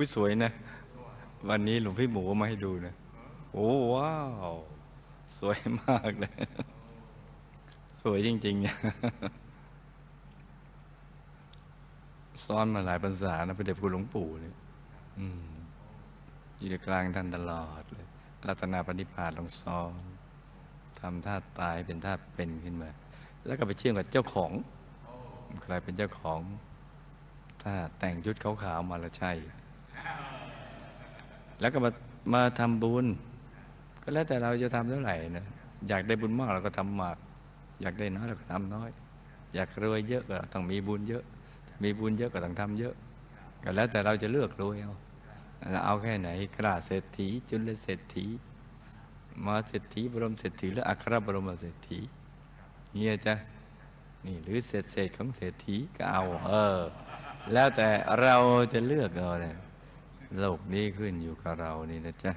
อุ้ยสวยนะ วันนี้หลวงพี่หมูมาให้ดูนะ โอ้ว้าว สวยมากเลย สวยจริงๆเนี่ยซ้อนมาหลายภาษานะพระเดชพระคุณหลวงปู่เนี่ยอยู่กลางท่านตลอดเลยรัตนาปณิพานลงซ้อนทำท่าตายเป็นท่าเป็นขึ้นมา แล้วก็ไปเชื่อมกับเจ้าของใครเป็นเจ้าของ ถ้าแต่งชุดขาวๆมาล้วใช่ แล้วก็มามาทำบุญ ก็แล้วแต่เราจะทำเท่าไหร่นะอยากได้บุญมากเราก็ทำมาก อยากได้น้อยเราก็ทำน้อย อยากรวยเยอะก็ต้องมีบุญเยอะ มีบุญเยอะก็ต้องทำเยอะ ก็แล้วแต่เราจะเลือกรวยเอาเราเอาแค่ไหนกล้าเศรษฐี จุลเศรษฐีมาเศรษฐีบรมเศรษฐีหรืออัครบรมเศรษฐีเนี่ยจ้ะนี่หรือเศษเศษของเศรษฐีก็เอา เออ แล้วแต่เราจะเลือกเอาเนี่ย โลกนี้ขึ้นอยู่กับเรานี่นะจ๊ะ